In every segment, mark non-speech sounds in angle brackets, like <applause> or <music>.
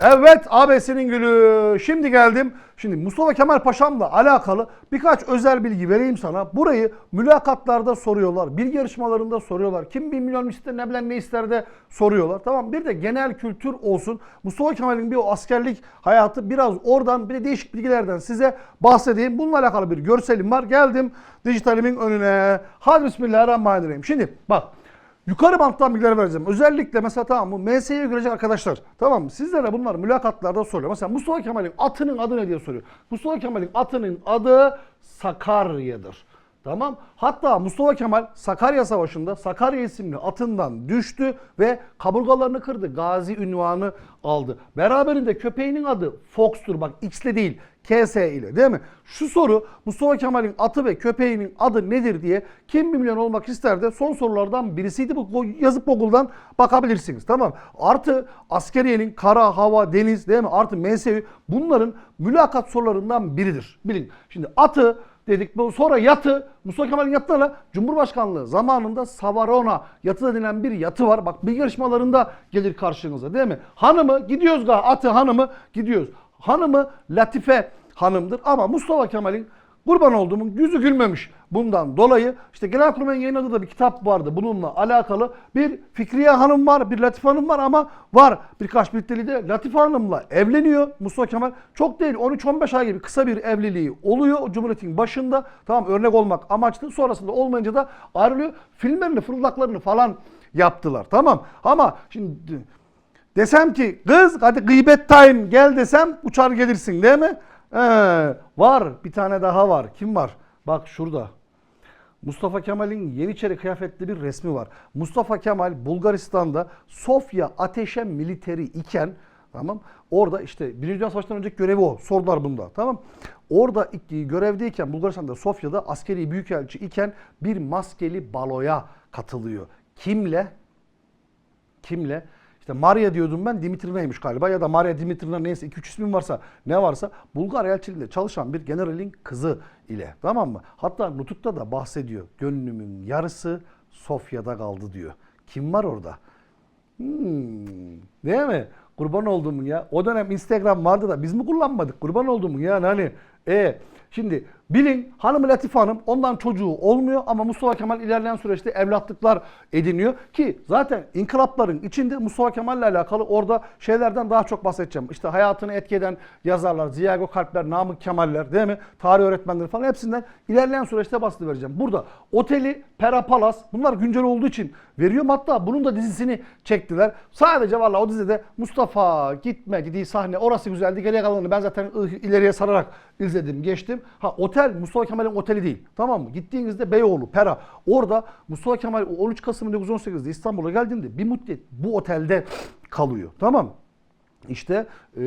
Evet ABS'nin gülü. Şimdi geldim. Şimdi Mustafa Kemal Paşa'mla alakalı birkaç özel bilgi vereyim sana. Burayı mülakatlarda soruyorlar. Bilgi yarışmalarında soruyorlar. Kim bir milyon ister ne bilen ne ister de soruyorlar. Tamam bir de genel kültür olsun. Mustafa Kemal'in bir o askerlik hayatı biraz oradan bir de değişik bilgilerden size bahsedeyim. Bununla alakalı bir görselim var. Geldim dijitalimin önüne. Hadi Bismillahirrahmanirrahim. Şimdi bak Yukarı banttan bilgiler vereceğim. Özellikle mesela tamam mı MS'ye görecek arkadaşlar. Tamam? Sizlere bunlar mülakatlarda soruyor. Mesela Mustafa Kemal'in atının adı ne diye soruyor. Mustafa Kemal'in atının adı Sakarya'dır. Tamam. Hatta Mustafa Kemal Sakarya Savaşı'nda Sakarya isimli atından düştü ve kaburgalarını kırdı. Gazi ünvanı aldı. Beraberinde köpeğinin adı Fox'tur. Bak X'le değil. KS ile değil mi? Şu soru Mustafa Kemal'in atı ve köpeğinin adı nedir diye kim bir milyon olmak ister de son sorulardan birisiydi. Bu yazıp Google'dan bakabilirsiniz. Tamam. Artı askeriyenin kara, hava, deniz değil mi? Artı MSÜ bunların mülakat sorularından biridir. Bilin. Şimdi atı dedik. Sonra yatı Mustafa Kemal'in yatlarla Cumhurbaşkanlığı zamanında Savarona yatı da denilen bir yatı var. Bak bilgi yarışmalarında gelir karşınıza değil mi? Hanımı gidiyoruz ga atı hanımı gidiyoruz. Hanımı Latife hanımdır ama Mustafa Kemal'in kurban olduğumun yüzü gülmemiş. Bundan dolayı işte Genelkurmay'ın yayınladığı da bir kitap vardı bununla alakalı. Bir Fikriye Hanım var, bir Latife Hanım var ama var birkaç birlikteliği de Latife Hanım'la evleniyor Mustafa Kemal. Çok değil 13-15 ay gibi kısa bir evliliği oluyor Cumhuriyet'in başında. Tamam örnek olmak amaçlı sonrasında olmayınca da ayrılıyor. Filmlerini, fırıldaklarını falan yaptılar tamam. Ama şimdi Desem ki kız hadi gıybet time gel desem uçar gelirsin değil mi? Ee, var bir tane daha var. Kim var? Bak şurada. Mustafa Kemal'in Yeniçeri kıyafetli bir resmi var. Mustafa Kemal Bulgaristan'da Sofya Ateşe Militeri iken tamam orada işte Birinci Dünya Savaşı'ndan önceki görevi o. Sordular bunda tamam. Orada görevdeyken Bulgaristan'da Sofya'da askeri büyükelçi iken bir maskeli baloya katılıyor. Kimle? Kimle? İşte Maria diyordum ben Dimitrina'ymış galiba ya da Maria Dimitrina neyse 2-3 ismin varsa ne varsa Bulgar elçiliğinde çalışan bir generalin kızı ile tamam mı? Hatta Nutuk'ta da bahsediyor. Gönlümün yarısı Sofya'da kaldı diyor. Kim var orada? Hmm, değil mi? Kurban olduğumun ya. O dönem Instagram vardı da biz mi kullanmadık? Kurban olduğumun yani hani. E şimdi bilin hanım Latife Hanım ondan çocuğu olmuyor ama Mustafa Kemal ilerleyen süreçte evlatlıklar ediniyor ki zaten inkılapların içinde Mustafa Kemal'le alakalı orada şeylerden daha çok bahsedeceğim. İşte hayatını etki yazarlar, Ziya Gökalpler, Namık Kemaller değil mi? Tarih öğretmenleri falan hepsinden ilerleyen süreçte bahsedeceğim. Burada Oteli, Pera Palas bunlar güncel olduğu için veriyorum. Hatta bunun da dizisini çektiler. Sadece valla o dizide Mustafa gitme dediği sahne orası güzeldi. Geriye kalanını ben zaten ileriye sararak izledim, geçtim. Ha otel Mustafa Kemal'in oteli değil. Tamam mı? Gittiğinizde Beyoğlu, Pera. Orada Mustafa Kemal 13 Kasım 1918'de İstanbul'a geldiğinde bir müddet bu otelde kalıyor. Tamam? İşte e,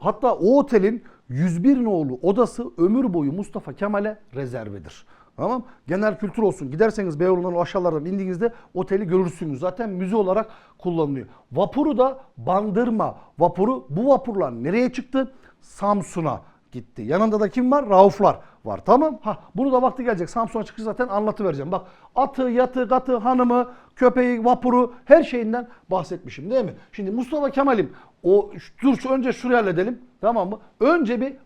hatta o otelin 101 nolu odası ömür boyu Mustafa Kemal'e rezervedir. Tamam Genel kültür olsun. Giderseniz Beyoğlu'ndan o aşağılardan indiğinizde oteli görürsünüz. Zaten müze olarak kullanılıyor. Vapuru da Bandırma vapuru. Bu vapurlar nereye çıktı? Samsun'a gitti. Yanında da kim var? Rauflar var. Tamam. Ha bunu da vakti gelecek. Samsun'a çıkış zaten anlatıvereceğim. Bak atı, yatı, katı, hanımı, köpeği, vapuru her şeyinden bahsetmişim değil mi? Şimdi Mustafa Kemal'im o dur önce şuraya halledelim. Tamam mı? Önce bir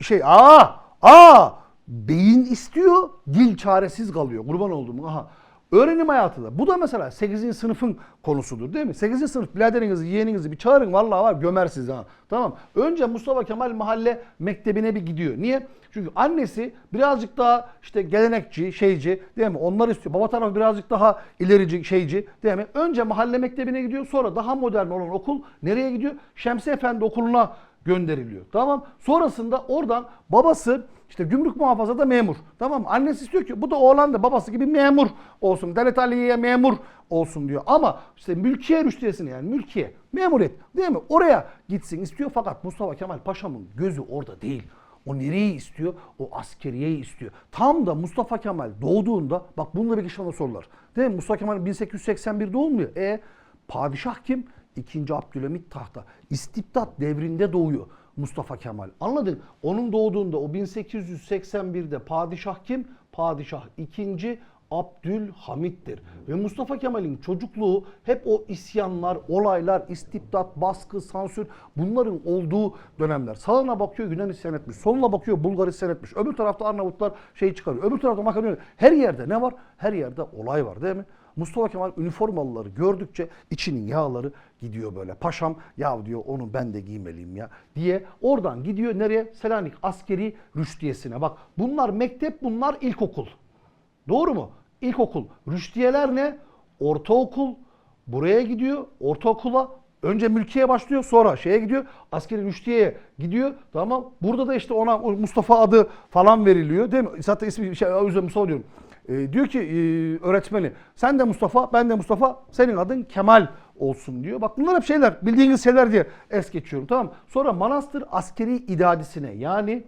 şey aa aa beyin istiyor, dil çaresiz kalıyor. Kurban olduğum. Aha. Öğrenim hayatı da. Bu da mesela 8. sınıfın konusudur değil mi? 8. sınıf biraderinizi, yeğeninizi bir çağırın vallahi var gömer sizi ha. Tamam. Önce Mustafa Kemal Mahalle Mektebi'ne bir gidiyor. Niye? Çünkü annesi birazcık daha işte gelenekçi, şeyci değil mi? Onlar istiyor. Baba tarafı birazcık daha ilerici, şeyci değil mi? Önce mahalle mektebine gidiyor. Sonra daha modern olan okul nereye gidiyor? Şemsi Efendi okuluna gönderiliyor. Tamam. Sonrasında oradan babası işte gümrük muhafazada memur. Tamam mı? Annesi istiyor ki bu da oğlan da babası gibi memur olsun. Devlet Aliye'ye memur olsun diyor. Ama işte mülkiye rüştiyesini yani mülkiye memuriyet değil mi? Oraya gitsin istiyor fakat Mustafa Kemal Paşa'nın gözü orada değil. O nereyi istiyor? O askeriyeyi istiyor. Tam da Mustafa Kemal doğduğunda bak bununla bir kişi bana sorular. Değil mi? Mustafa Kemal 1881 doğmuyor. E padişah kim? İkinci Abdülhamit tahta. İstibdat devrinde doğuyor Mustafa Kemal. Anladın? Onun doğduğunda o 1881'de padişah kim? Padişah 2. Abdülhamit'tir. Ve Mustafa Kemal'in çocukluğu hep o isyanlar, olaylar, istibdat, baskı, sansür bunların olduğu dönemler. Sağına bakıyor Yunan isyan etmiş, soluna bakıyor Bulgar isyan etmiş. Öbür tarafta Arnavutlar şey çıkarıyor. Öbür tarafta Makedonya. Her yerde ne var? Her yerde olay var değil mi? Mustafa Kemal üniformalıları gördükçe içinin yağları gidiyor böyle. Paşam ya diyor onu ben de giymeliyim ya diye oradan gidiyor nereye? Selanik askeri rüştiyesine. Bak bunlar mektep bunlar ilkokul. Doğru mu? İlkokul. Rüştiyeler ne? Ortaokul. Buraya gidiyor. Ortaokula. Önce mülkiye başlıyor sonra şeye gidiyor. Askeri rüştiyeye gidiyor. Tamam. Burada da işte ona Mustafa adı falan veriliyor. Değil mi? Zaten ismi şey, Mustafa diyorum. Ee, diyor ki e, öğretmeni sen de Mustafa ben de Mustafa senin adın Kemal olsun diyor. Bak bunlar hep şeyler bildiğiniz şeyler diye es geçiyorum tamam? Sonra Manastır askeri idadisine yani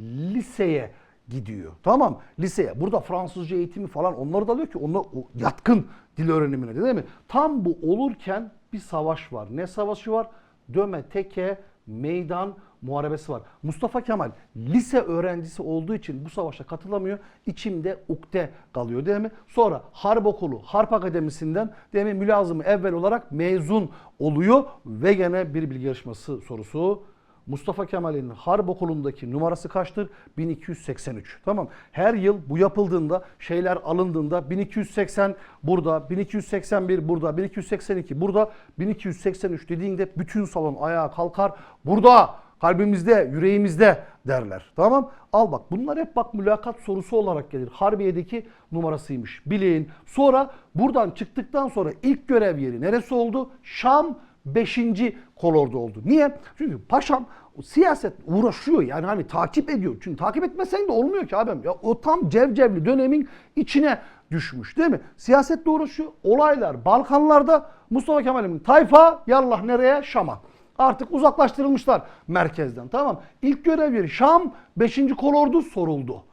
liseye gidiyor. Tamam liseye. Burada Fransızca eğitimi falan onları da alıyor ki onlar yatkın dil öğrenimine değil mi? Tam bu olurken bir savaş var. Ne savaşı var? Döme teke meydan muharebesi var. Mustafa Kemal lise öğrencisi olduğu için bu savaşa katılamıyor. İçimde ukde kalıyor değil mi? Sonra Harp Okulu, Harp Akademisi'nden değil mi mülazımı evvel olarak mezun oluyor ve gene bir bilgi yarışması sorusu. Mustafa Kemal'in Harp Okulu'ndaki numarası kaçtır? 1283. Tamam. Her yıl bu yapıldığında, şeyler alındığında 1280 burada, 1281 burada, 1282 burada, 1283 dediğinde bütün salon ayağa kalkar. Burada kalbimizde, yüreğimizde derler. Tamam? Al bak bunlar hep bak mülakat sorusu olarak gelir. Harbiye'deki numarasıymış. Bilin. Sonra buradan çıktıktan sonra ilk görev yeri neresi oldu? Şam 5. kolordu oldu. Niye? Çünkü paşam siyaset uğraşıyor yani hani takip ediyor. Çünkü takip etmesen de olmuyor ki abim. Ya o tam cevcevli dönemin içine düşmüş değil mi? Siyasetle uğraşıyor. Olaylar Balkanlarda Mustafa Kemal'in tayfa yallah nereye? Şam'a. Artık uzaklaştırılmışlar merkezden tamam. İlk görev yeri Şam 5. kolordu soruldu.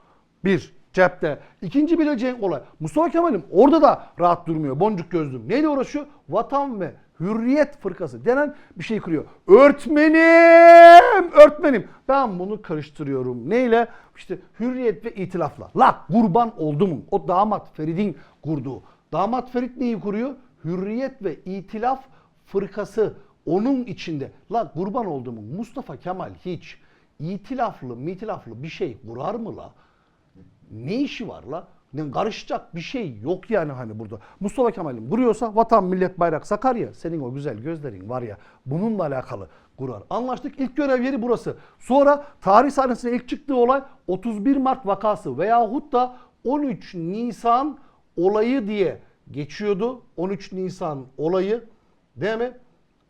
Bir cepte. İkinci bileceğin olay. Mustafa Kemal'im orada da rahat durmuyor. Boncuk gözlüm. Neyle uğraşıyor? Vatan ve Hürriyet Fırkası denen bir şey kuruyor. Örtmenim! Örtmenim! Ben bunu karıştırıyorum. Neyle? İşte hürriyet ve itilafla. La kurban oldu? O damat Ferid'in kurduğu. Damat Ferit neyi kuruyor? Hürriyet ve itilaf fırkası onun içinde. La kurban oldu mu? Mustafa Kemal hiç itilaflı mitilaflı bir şey kurar mı la? Ne işi var la? Ne karışacak bir şey yok yani hani burada. Mustafa Kemal'im kuruyorsa vatan millet bayrak Sakarya senin o güzel gözlerin var ya bununla alakalı kurar. Anlaştık ilk görev yeri burası. Sonra tarih sahnesine ilk çıktığı olay 31 Mart vakası veyahut da 13 Nisan olayı diye geçiyordu. 13 Nisan olayı değil mi?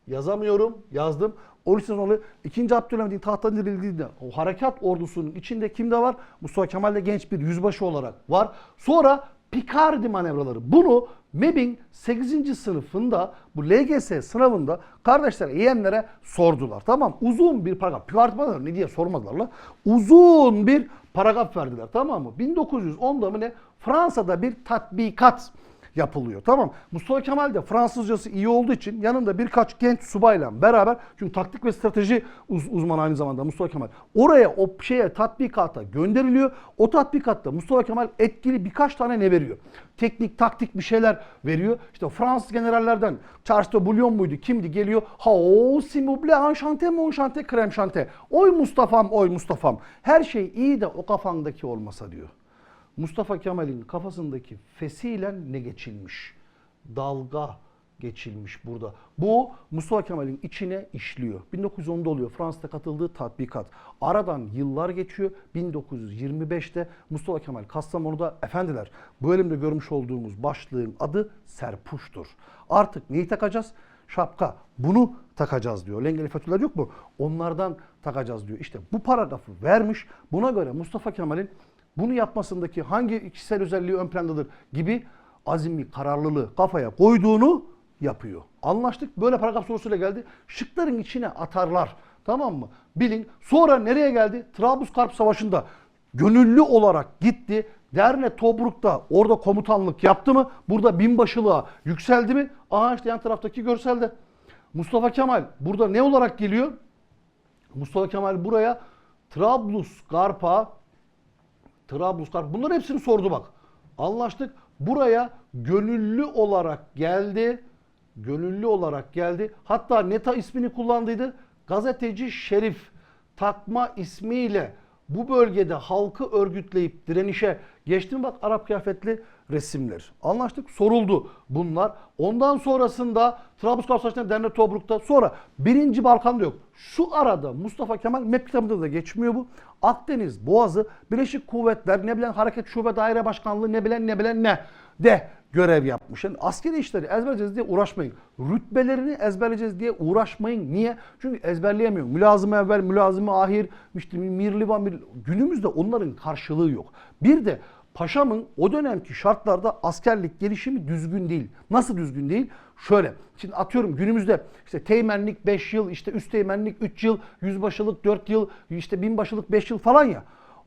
Yazamıyorum. Yazdım. 13 sene sonra 2. Abdülhamit'in tahttan indirildiğinde o harekat ordusunun içinde kimde var? Mustafa Kemal de genç bir yüzbaşı olarak var. Sonra Picardi manevraları. Bunu MEB'in 8. sınıfında bu LGS sınavında kardeşler yeğenlere sordular. Tamam uzun bir paragraf. Picardi manevraları ne diye sormadılar la. Uzun bir paragraf verdiler tamam mı? 1910'da mı ne? Fransa'da bir tatbikat yapılıyor. Tamam. Mustafa Kemal de Fransızcası iyi olduğu için yanında birkaç genç subayla beraber çünkü taktik ve strateji uz- uzmanı aynı zamanda Mustafa Kemal. Oraya o şeye tatbikata gönderiliyor. O tatbikatta Mustafa Kemal etkili birkaç tane ne veriyor? Teknik, taktik bir şeyler veriyor. İşte Fransız generallerden Charles de Bouillon muydu? Kimdi? Geliyor. Ha o s'il vous plaît, enchanté, mon enchanté, crème chanté. Oy Mustafa'm, oy Mustafa'm. Her şey iyi de o kafandaki olmasa diyor. Mustafa Kemal'in kafasındaki fesiyle ne geçilmiş? Dalga geçilmiş burada. Bu Mustafa Kemal'in içine işliyor. 1910'da oluyor Fransa'da katıldığı tatbikat. Aradan yıllar geçiyor. 1925'te Mustafa Kemal Kastamonu'da efendiler bu elimde görmüş olduğumuz başlığın adı Serpuş'tur. Artık neyi takacağız? Şapka. Bunu takacağız diyor. Lengeli fetüller yok mu? Onlardan takacağız diyor. İşte bu paragrafı vermiş. Buna göre Mustafa Kemal'in bunu yapmasındaki hangi kişisel özelliği ön plandadır gibi azimli, kararlılığı kafaya koyduğunu yapıyor. Anlaştık. Böyle paragraf sorusuyla geldi. Şıkların içine atarlar. Tamam mı? Bilin. Sonra nereye geldi? Trablusgarp Savaşı'nda gönüllü olarak gitti. Derne Tobruk'ta orada komutanlık yaptı mı? Burada binbaşılığa yükseldi mi? Aha işte yan taraftaki görselde. Mustafa Kemal burada ne olarak geliyor? Mustafa Kemal buraya Trablusgarp'a Trablusgarp bunların hepsini sordu bak. Anlaştık. Buraya gönüllü olarak geldi. Gönüllü olarak geldi. Hatta Neta ismini kullandıydı. Gazeteci Şerif takma ismiyle bu bölgede halkı örgütleyip direnişe geçti mi bak Arap kıyafetli resimler. Anlaştık soruldu bunlar. Ondan sonrasında Trablusgarp Savaşı'nda Derne Tobruk'ta sonra 1. Balkan'da yok. Şu arada Mustafa Kemal MEP kitabında da geçmiyor bu. Akdeniz Boğazı Birleşik Kuvvetler ne bilen Hareket Şube Daire Başkanlığı ne bilen ne bilen ne de görev yapmış. Yani askeri işleri ezberleyeceğiz diye uğraşmayın. Rütbelerini ezberleyeceğiz diye uğraşmayın. Niye? Çünkü ezberleyemiyor. Mülazım evvel, mülazım ahir, işte mirliva, mir... Günümüzde onların karşılığı yok. Bir de Paşamın o dönemki şartlarda askerlik gelişimi düzgün değil. Nasıl düzgün değil? Şöyle. Şimdi atıyorum günümüzde işte teğmenlik 5 yıl, işte üst teğmenlik 3 yıl, yüzbaşılık 4 yıl, işte binbaşılık 5 yıl falan ya.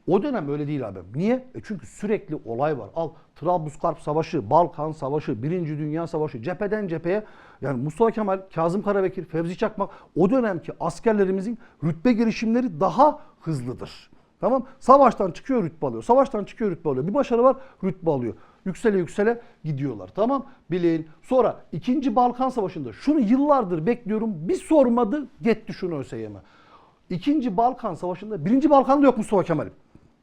O dönem öyle değil abi. Niye? E çünkü sürekli olay var. Al Trablusgarp Savaşı, Balkan Savaşı, Birinci Dünya Savaşı, cepheden cepheye. Yani Mustafa Kemal, Kazım Karabekir, Fevzi Çakmak o dönemki askerlerimizin rütbe girişimleri daha hızlıdır. Tamam? Savaştan çıkıyor rütbe alıyor. Savaştan çıkıyor rütbe alıyor. Bir başarı var rütbe alıyor. Yüksele yüksele gidiyorlar. Tamam? Bilin. Sonra 2. Balkan Savaşı'nda şunu yıllardır bekliyorum. Bir sormadı. Gitti şunu ÖSYM'e. İkinci Balkan Savaşı'nda birinci Balkan'da yok Mustafa Kemal'im.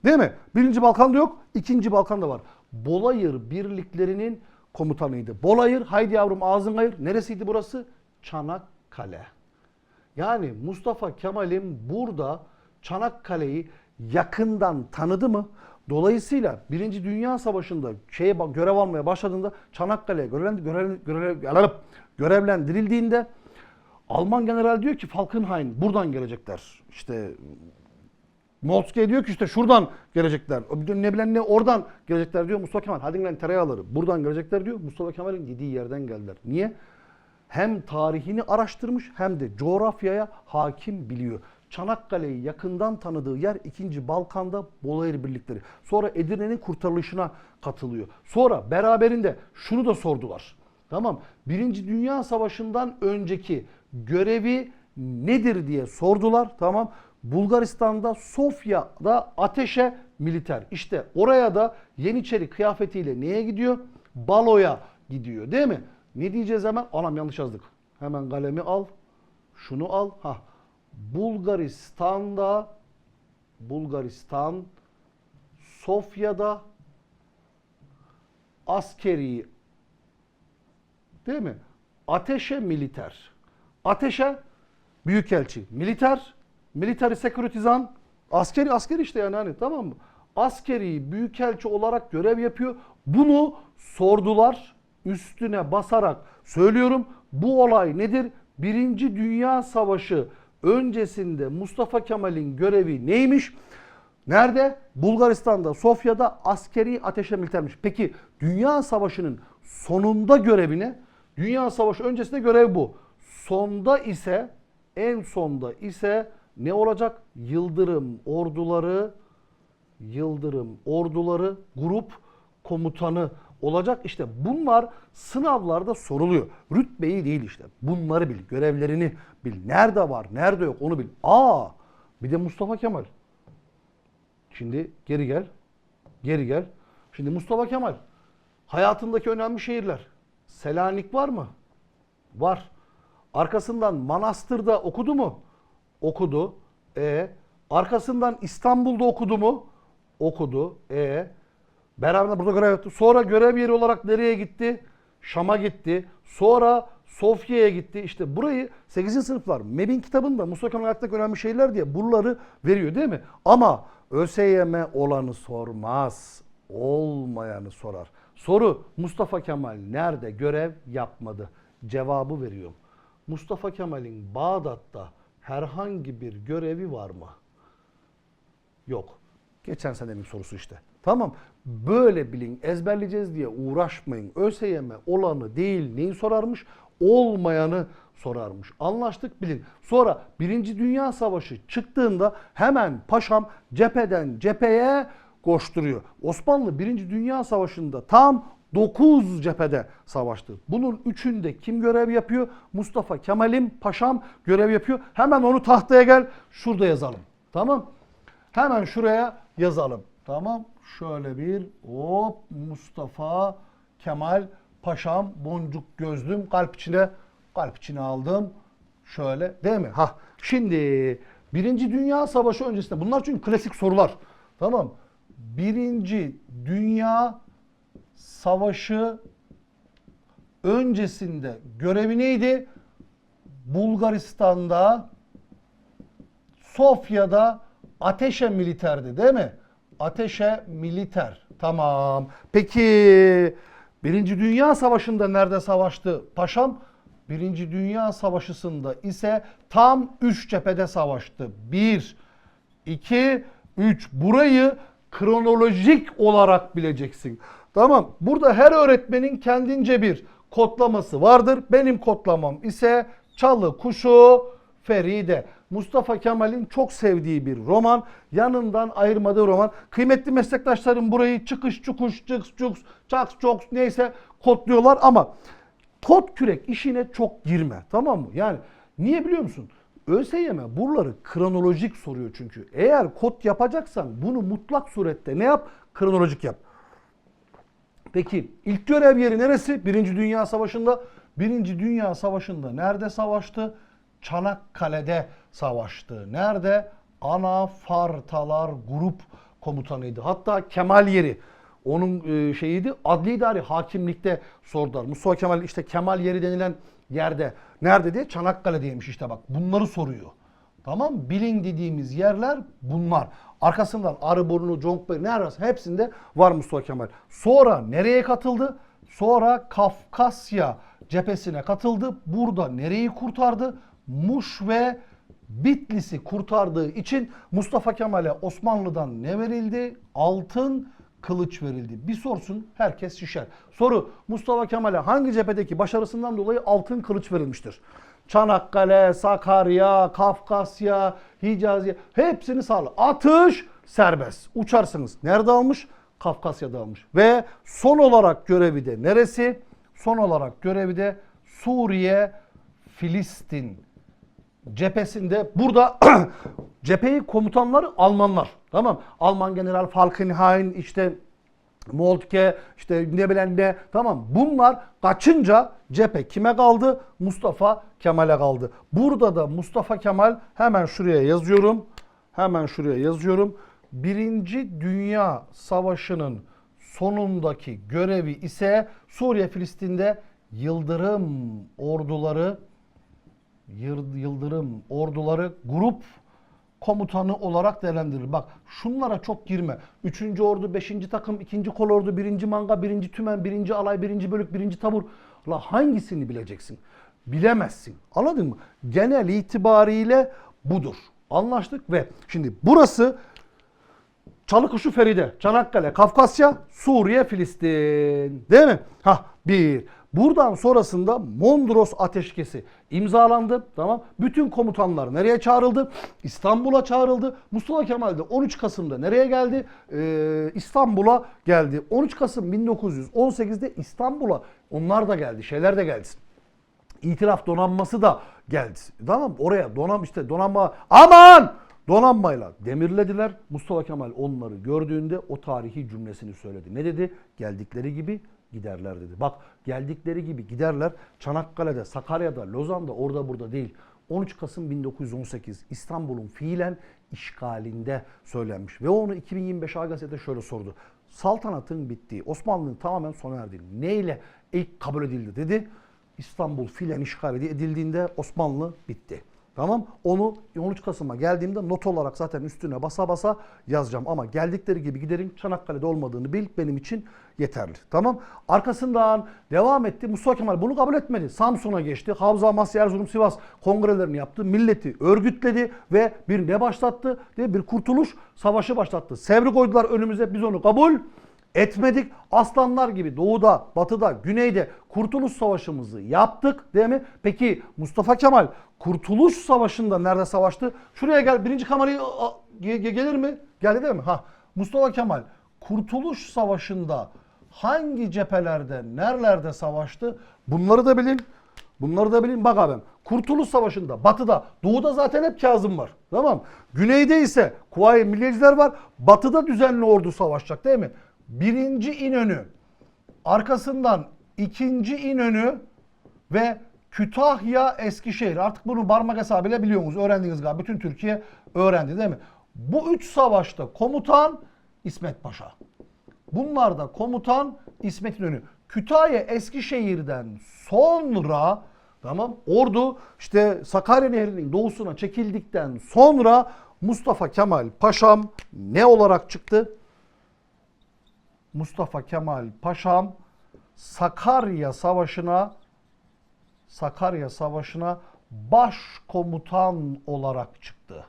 Değil mi? Birinci Balkan'da yok, ikinci Balkan'da var. Bolayır birliklerinin komutanıydı. Bolayır, haydi yavrum ağzın hayır. Neresiydi burası? Çanakkale. Yani Mustafa Kemal'in burada Çanakkale'yi yakından tanıdı mı? Dolayısıyla Birinci Dünya Savaşı'nda şeye görev almaya başladığında Çanakkale'ye görevlen, görev, görev, görevlendirildiğinde Alman general diyor ki Falkenhayn buradan gelecekler. İşte Moltke diyor ki işte şuradan gelecekler. Ne bilen ne oradan gelecekler diyor Mustafa Kemal. Hadi lan tereyağları buradan gelecekler diyor. Mustafa Kemal'in dediği yerden geldiler. Niye? Hem tarihini araştırmış hem de coğrafyaya hakim biliyor. Çanakkale'yi yakından tanıdığı yer 2. Balkan'da Bolayır birlikleri. Sonra Edirne'nin kurtarılışına katılıyor. Sonra beraberinde şunu da sordular. Tamam. Birinci Dünya Savaşı'ndan önceki görevi nedir diye sordular. Tamam. Bulgaristan'da Sofya'da ateşe militer. İşte oraya da Yeniçeri kıyafetiyle neye gidiyor? Baloya gidiyor değil mi? Ne diyeceğiz hemen? Anam yanlış yazdık. Hemen kalemi al. Şunu al. Ha. Bulgaristan'da Bulgaristan Sofya'da askeri değil mi? Ateşe militer. Ateşe büyükelçi. Militer, military sekuritizan, askeri askeri işte yani hani tamam mı? Askeri büyükelçi olarak görev yapıyor. Bunu sordular. Üstüne basarak söylüyorum. Bu olay nedir? Birinci Dünya Savaşı öncesinde Mustafa Kemal'in görevi neymiş? Nerede? Bulgaristan'da, Sofya'da askeri ateşe militermiş. Peki Dünya Savaşı'nın sonunda görevi ne? Dünya Savaşı öncesinde görev bu. Sonda ise en sonda ise ne olacak? Yıldırım orduları Yıldırım orduları grup komutanı olacak. İşte bunlar sınavlarda soruluyor. Rütbeyi değil işte. Bunları bil, görevlerini bil. Nerede var, nerede yok onu bil. Aa, bir de Mustafa Kemal. Şimdi geri gel. Geri gel. Şimdi Mustafa Kemal hayatındaki önemli şehirler. Selanik var mı? Var. Arkasından Manastır'da okudu mu? Okudu. E arkasından İstanbul'da okudu mu? Okudu. E beraber burada görev yaptı. Sonra görev yeri olarak nereye gitti? Şam'a gitti. Sonra Sofya'ya gitti. İşte burayı 8. sınıflar MEB'in kitabında Mustafa Kemal hayattaki önemli şeyler diye buraları veriyor değil mi? Ama ÖSYM olanı sormaz. Olmayanı sorar. Soru Mustafa Kemal nerede görev yapmadı? Cevabı veriyorum. Mustafa Kemal'in Bağdat'ta herhangi bir görevi var mı? Yok. Geçen senenin sorusu işte. Tamam. Böyle bilin ezberleyeceğiz diye uğraşmayın. ÖSYM olanı değil neyi sorarmış? Olmayanı sorarmış. Anlaştık bilin. Sonra Birinci Dünya Savaşı çıktığında hemen paşam cepheden cepheye koşturuyor. Osmanlı Birinci Dünya Savaşı'nda tam 9 cephede savaştı. Bunun üçünde kim görev yapıyor? Mustafa Kemal'im paşam görev yapıyor. Hemen onu tahtaya gel şurada yazalım. Tamam. Hemen şuraya yazalım. Tamam. Şöyle bir hop Mustafa Kemal Paşam boncuk gözlüm kalp içine kalp içine aldım. Şöyle değil mi? Ha şimdi Birinci Dünya Savaşı öncesinde bunlar çünkü klasik sorular. Tamam. Birinci Dünya Savaşı öncesinde görevi neydi? Bulgaristan'da Sofya'da ateşe militerdi değil mi? Ateşe militer. Tamam. Peki Birinci Dünya Savaşı'nda nerede savaştı paşam? Birinci Dünya Savaşı'nda ise tam 3 cephede savaştı. 1, 2, 3. Burayı kronolojik olarak bileceksin. Tamam. Burada her öğretmenin kendince bir kodlaması vardır. Benim kodlamam ise Çalı Kuşu Feride. Mustafa Kemal'in çok sevdiği bir roman. Yanından ayırmadığı roman. Kıymetli meslektaşlarım burayı çıkış çıkış çıks çıks çaks çoks neyse kodluyorlar ama kod kürek işine çok girme. Tamam mı? Yani niye biliyor musun? ÖSYM buraları kronolojik soruyor çünkü. Eğer kod yapacaksan bunu mutlak surette ne yap? Kronolojik yap. Peki ilk görev yeri neresi? Birinci Dünya Savaşı'nda. Birinci Dünya Savaşı'nda nerede savaştı? Çanakkale'de savaştı. Nerede? Anafartalar Grup Komutanıydı. Hatta Kemal Yeri onun e, şeyiydi. Adli idari hakimlikte sordular. Mustafa Kemal işte Kemal Yeri denilen yerde. Nerede diye Çanakkale'deymiş işte bak. Bunları soruyor. Tamam Bilin dediğimiz yerler bunlar. Arkasından Arıburnu, Conkbey ne ararsa hepsinde var Mustafa Kemal. Sonra nereye katıldı? Sonra Kafkasya cephesine katıldı. Burada nereyi kurtardı? Muş ve Bitlis'i kurtardığı için Mustafa Kemal'e Osmanlı'dan ne verildi? Altın kılıç verildi. Bir sorsun herkes şişer. Soru Mustafa Kemal'e hangi cephedeki başarısından dolayı altın kılıç verilmiştir? Çanakkale, Sakarya, Kafkasya, Hicaziye hepsini sağlı. Atış serbest. Uçarsınız. Nerede almış? Kafkasya'da almış. Ve son olarak görevi de neresi? Son olarak görevi de Suriye, Filistin cephesinde burada <clears throat> cepheyi komutanları Almanlar. Tamam. Alman General Falkenhayn işte Moltke işte ne bilen ne tamam bunlar kaçınca cephe kime kaldı? Mustafa Kemal'e kaldı. Burada da Mustafa Kemal hemen şuraya yazıyorum. Hemen şuraya yazıyorum. Birinci Dünya Savaşı'nın sonundaki görevi ise Suriye Filistin'de Yıldırım orduları Yıldırım orduları grup komutanı olarak değerlendirilir. Bak şunlara çok girme. 3. ordu, 5. takım, 2. kolordu, 1. manga, 1. tümen, 1. alay, 1. bölük, 1. tabur. La hangisini bileceksin? Bilemezsin. Anladın mı? Genel itibariyle budur. Anlaştık ve şimdi burası Çalıkuşu Feride, Çanakkale, Kafkasya, Suriye, Filistin. Değil mi? Ha bir. Buradan sonrasında Mondros Ateşkesi imzalandı. Tamam. Bütün komutanlar nereye çağrıldı? İstanbul'a çağrıldı. Mustafa Kemal de 13 Kasım'da nereye geldi? Ee, İstanbul'a geldi. 13 Kasım 1918'de İstanbul'a onlar da geldi. Şeyler de geldi. İtiraf donanması da geldi. Tamam oraya donam işte donanma aman donanmayla demirlediler. Mustafa Kemal onları gördüğünde o tarihi cümlesini söyledi. Ne dedi? Geldikleri gibi giderler dedi. Bak geldikleri gibi giderler. Çanakkale'de, Sakarya'da, Lozan'da orada burada değil. 13 Kasım 1918 İstanbul'un fiilen işgalinde söylenmiş. Ve onu 2025 A şöyle sordu. Saltanatın bittiği, Osmanlı'nın tamamen sona erdiği neyle ilk kabul edildi dedi. İstanbul fiilen işgal edildiğinde Osmanlı bitti. Tamam onu 13 Kasım'a geldiğimde not olarak zaten üstüne basa basa yazacağım. Ama geldikleri gibi giderin Çanakkale'de olmadığını bil benim için yeterli. Tamam. Arkasından devam etti. Mustafa Kemal bunu kabul etmedi. Samsun'a geçti. Havza, Amasya, Erzurum, Sivas kongrelerini yaptı. Milleti örgütledi ve bir ne başlattı? Diye bir kurtuluş savaşı başlattı. Sevri koydular önümüze biz onu kabul etmedik. Aslanlar gibi doğuda, batıda, güneyde Kurtuluş Savaşımızı yaptık değil mi? Peki Mustafa Kemal Kurtuluş Savaşı'nda nerede savaştı? Şuraya gel. Birinci kamerayı gelir mi? Geldi değil mi? Ha. Mustafa Kemal Kurtuluş Savaşı'nda hangi cephelerde, nerelerde savaştı? Bunları da bilin. Bunları da bilin bak abim. Kurtuluş Savaşı'nda batıda doğuda zaten hep Kazım var. Tamam Güneyde ise Kuvayi Milliyeciler var. Batıda düzenli ordu savaşacak değil mi? Birinci İnönü. Arkasından ikinci İnönü ve Kütahya Eskişehir. Artık bunu parmak hesabıyla biliyorsunuz. Öğrendiniz galiba. Bütün Türkiye öğrendi değil mi? Bu üç savaşta komutan İsmet Paşa. Bunlar da komutan İsmet İnönü. Kütahya Eskişehir'den sonra tamam ordu işte Sakarya Nehri'nin doğusuna çekildikten sonra Mustafa Kemal Paşam ne olarak çıktı? Mustafa Kemal Paşam Sakarya Savaşı'na Sakarya Savaşı'na başkomutan olarak çıktı.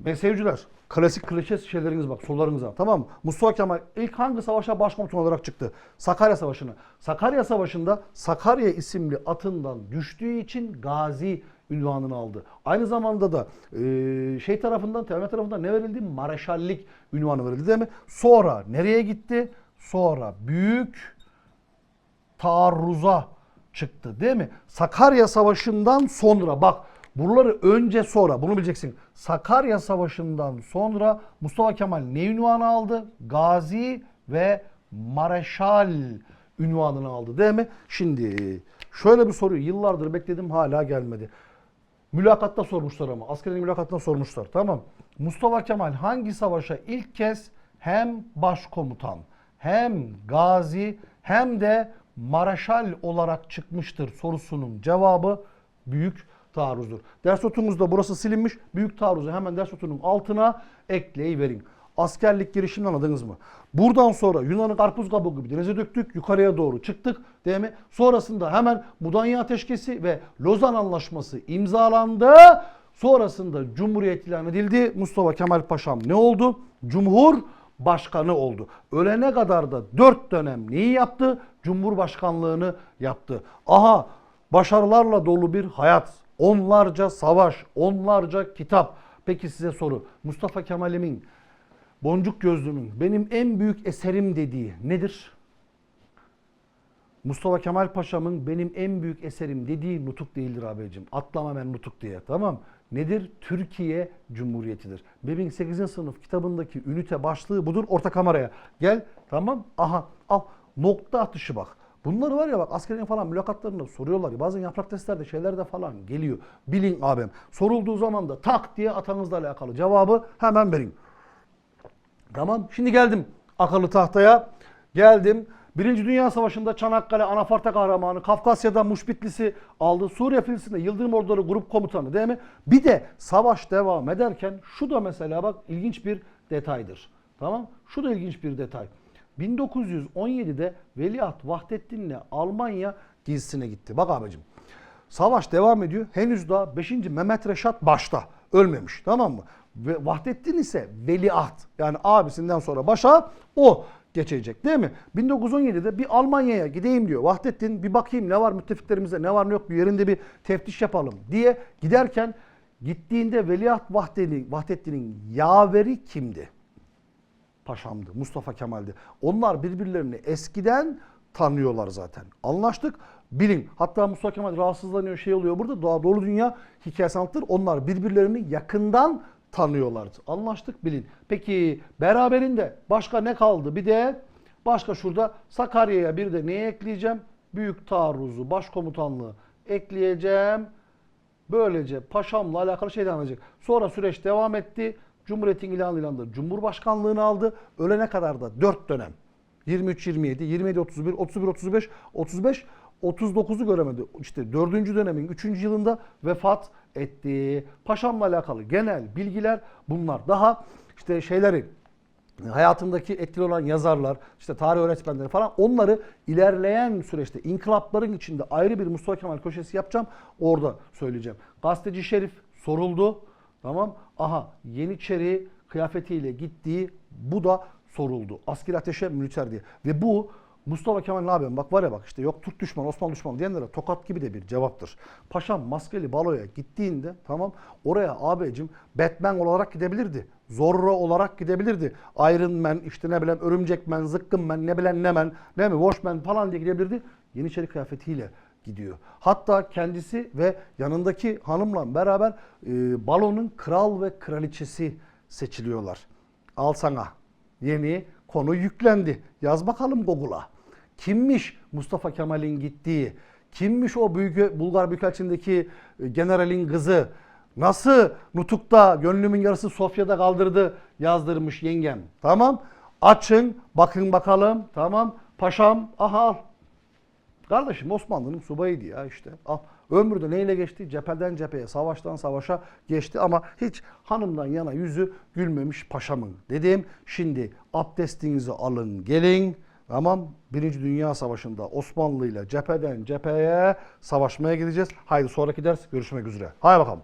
Ve seyirciler klasik klişe şeyleriniz bak sorularınız var tamam mı? Mustafa Kemal ilk hangi savaşa başkomutan olarak çıktı? Sakarya Savaşı'na. Sakarya Savaşı'nda Sakarya isimli atından düştüğü için gazi ünvanını aldı. Aynı zamanda da e, şey tarafından, Teomet tarafından ne verildi? Mareşallik ünvanı verildi değil mi? Sonra nereye gitti? Sonra büyük taarruza çıktı değil mi? Sakarya Savaşı'ndan sonra bak buraları önce sonra bunu bileceksin. Sakarya Savaşı'ndan sonra Mustafa Kemal ne ünvanı aldı? Gazi ve Mareşal ünvanını aldı değil mi? Şimdi şöyle bir soruyu yıllardır bekledim hala gelmedi. Mülakatta sormuşlar ama. Askeri mülakatında sormuşlar. Tamam. Mustafa Kemal hangi savaşa ilk kez hem başkomutan hem gazi hem de maraşal olarak çıkmıştır sorusunun cevabı büyük taarruzdur. Ders notumuzda burası silinmiş. Büyük taarruzu hemen ders notunun altına ekleyiverin. Askerlik girişimini anladınız mı? Buradan sonra Yunan'ın karpuz kabuğu gibi denize döktük. Yukarıya doğru çıktık. Değil mi? Sonrasında hemen Mudanya Ateşkesi ve Lozan Anlaşması imzalandı. Sonrasında Cumhuriyet ilan edildi. Mustafa Kemal Paşam ne oldu? Cumhur Başkanı oldu. Ölene kadar da dört dönem neyi yaptı? Cumhurbaşkanlığını yaptı. Aha başarılarla dolu bir hayat. Onlarca savaş, onlarca kitap. Peki size soru. Mustafa Kemal'imin Boncuk Gözlü'nün benim en büyük eserim dediği nedir? Mustafa Kemal Paşa'mın benim en büyük eserim dediği nutuk değildir abicim. Atlama ben nutuk diye tamam. Nedir? Türkiye Cumhuriyeti'dir. Benim 8. sınıf kitabındaki ünite başlığı budur. Orta kameraya. Gel tamam. Aha al. Nokta atışı bak. Bunları var ya bak askerin falan mülakatlarında soruyorlar. Bazen yaprak testlerde şeylerde falan geliyor. Bilin abim. Sorulduğu zaman da tak diye atanızla alakalı cevabı hemen verin. Tamam. Şimdi geldim akıllı tahtaya. Geldim. Birinci Dünya Savaşı'nda Çanakkale Anafarta kahramanı, Kafkasya'da Muşbitlisi aldı. Suriye Filistin'de Yıldırım Orduları grup komutanı değil mi? Bir de savaş devam ederken şu da mesela bak ilginç bir detaydır. Tamam? Şu da ilginç bir detay. 1917'de Veliaht Vahdettin'le Almanya gezisine gitti. Bak abicim. Savaş devam ediyor. Henüz daha 5. Mehmet Reşat başta. Ölmemiş tamam mı? Ve Vahdettin ise veliaht. Yani abisinden sonra başa o geçecek değil mi? 1917'de bir Almanya'ya gideyim diyor. Vahdettin bir bakayım ne var müttefiklerimizde ne var ne yok bir yerinde bir teftiş yapalım diye giderken gittiğinde Veliaht Vahdettin'in Vahdettin'in yaveri kimdi? Paşamdı, Mustafa Kemal'di. Onlar birbirlerini eskiden tanıyorlar zaten. Anlaştık. Bilin. Hatta Mustafa Kemal rahatsızlanıyor şey oluyor burada. Doğa Doğru Dünya hikayesi anlatır. Onlar birbirlerini yakından tanıyorlardı. Anlaştık bilin. Peki beraberinde başka ne kaldı? Bir de başka şurada Sakarya'ya bir de neye ekleyeceğim? Büyük taarruzu, başkomutanlığı ekleyeceğim. Böylece paşamla alakalı şey devam. Sonra süreç devam etti. Cumhuriyetin ilanıyla da Cumhurbaşkanlığını aldı. Ölene kadar da 4 dönem. 23 27, 27 31, 31 35, 35 39'u göremedi. İşte 4. dönemin 3. yılında vefat etti. Paşamla alakalı genel bilgiler bunlar. Daha işte şeyleri hayatımdaki etkili olan yazarlar, işte tarih öğretmenleri falan onları ilerleyen süreçte inkılapların içinde ayrı bir Mustafa Kemal köşesi yapacağım. Orada söyleyeceğim. Gazeteci Şerif soruldu. Tamam. Aha Yeniçeri kıyafetiyle gittiği bu da soruldu. Asker ateşe militer diye. Ve bu Mustafa Kemal ne yapıyor? Bak var ya bak işte yok Türk düşman, Osmanlı düşman diyenlere tokat gibi de bir cevaptır. Paşam maskeli baloya gittiğinde tamam oraya abicim Batman olarak gidebilirdi. Zorro olarak gidebilirdi. Iron Man, işte ne bileyim Örümcek Man, Zıkkın Man, ne bileyim ne Man, değil mi? Watchman falan diye gidebilirdi. Yeniçeri kıyafetiyle gidiyor. Hatta kendisi ve yanındaki hanımla beraber e, balonun kral ve kraliçesi seçiliyorlar. Al sana yeni konu yüklendi. Yaz bakalım Google'a. Kimmiş Mustafa Kemal'in gittiği? Kimmiş o büyük Bulgar Büyükelçiliğindeki e, generalin kızı? Nasıl Nutuk'ta gönlümün yarısı Sofya'da kaldırdı yazdırmış yengem. Tamam. Açın bakın bakalım. Tamam. Paşam aha al. Kardeşim Osmanlı'nın subayıydı ya işte. Al. Ömrü de neyle geçti? Cepheden cepheye, savaştan savaşa geçti ama hiç hanımdan yana yüzü gülmemiş paşamın. Dedim şimdi abdestinizi alın gelin. Tamam. Birinci Dünya Savaşı'nda Osmanlı ile cepheden cepheye savaşmaya gideceğiz. Haydi sonraki ders görüşmek üzere. Haydi bakalım.